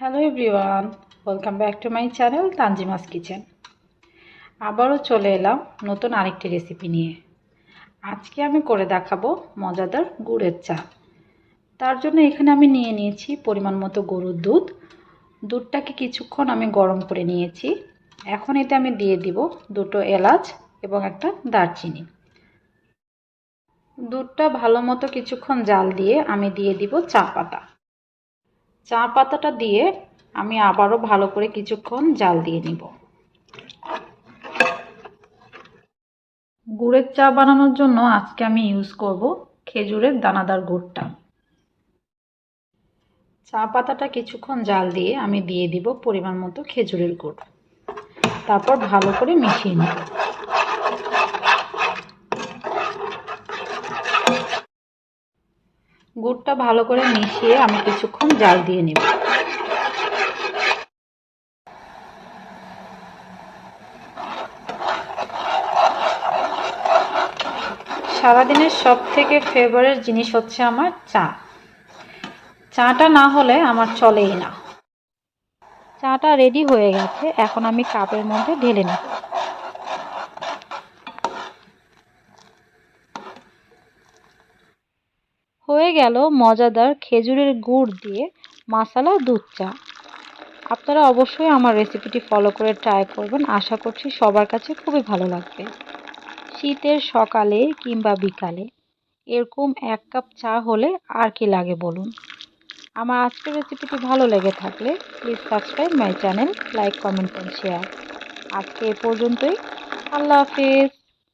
Hello everyone welcome back to my channel Tanjima's kitchen আবারও চলে এলাম নতুন আরেকটি রেসিপি নিয়ে। আজকে আমি করে দেখাবো মজাদার গুড়ের চা। তার জন্য এখানে আমি নিয়ে নিয়েছি পরিমাণ মতো গরুর দুধ। দুধটাকে কিছুক্ষণ আমি গরম করে নিয়েছি। এখন এতে আমি দিয়ে দিব দুটো এলাচ এবং একটা দারচিনি। দুধটা ভালো মতো কিছুক্ষণ জাল দিয়ে আমি দিয়ে দিব চা পাতা। চা পাতাটা দিয়ে আমি আবারও ভালো করে কিছুক্ষণ জাল দিয়ে নিব। গুড়ের চা বানানোর জন্য আজকে আমি ইউজ করব খেজুরের দানাদার গুড়টা। চা পাতাটা কিছুক্ষণ জাল দিয়ে আমি দিয়ে দিব পরিমাণ মতো খেজুরের গুড়। তারপর ভালো করে মিশিয়ে নেব। গুড়টা ভালো করে মিশিয়ে আমি কিছুক্ষণ জাল দিয়ে নেব। সারাদিনের সব থেকে ফেভারিট জিনিস হচ্ছে আমার চা। চাটা না হলে আমার চলেই না। চাটা রেডি হয়ে গেছে, এখন আমি কাপের মধ্যে ঢেলে নেব হয়ে গেল মজাদার খেজুরের গুড় দিয়ে মাসালা দুধ চা। আপনারা অবশ্যই আমার রেসিপিটি ফলো করে ট্রাই করবেন। আশা করছি সবার কাছে খুবই ভালো লাগবে। শীতের সকালে কিংবা বিকালে এরকম এক কাপ চা হলে আর কি লাগে বলুন? আমার আজকের রেসিপিটি ভালো লেগে থাকলে please subscribe my channel like comment and share আজকে এ পর্যন্তই। আল্লাহ হাফিজ।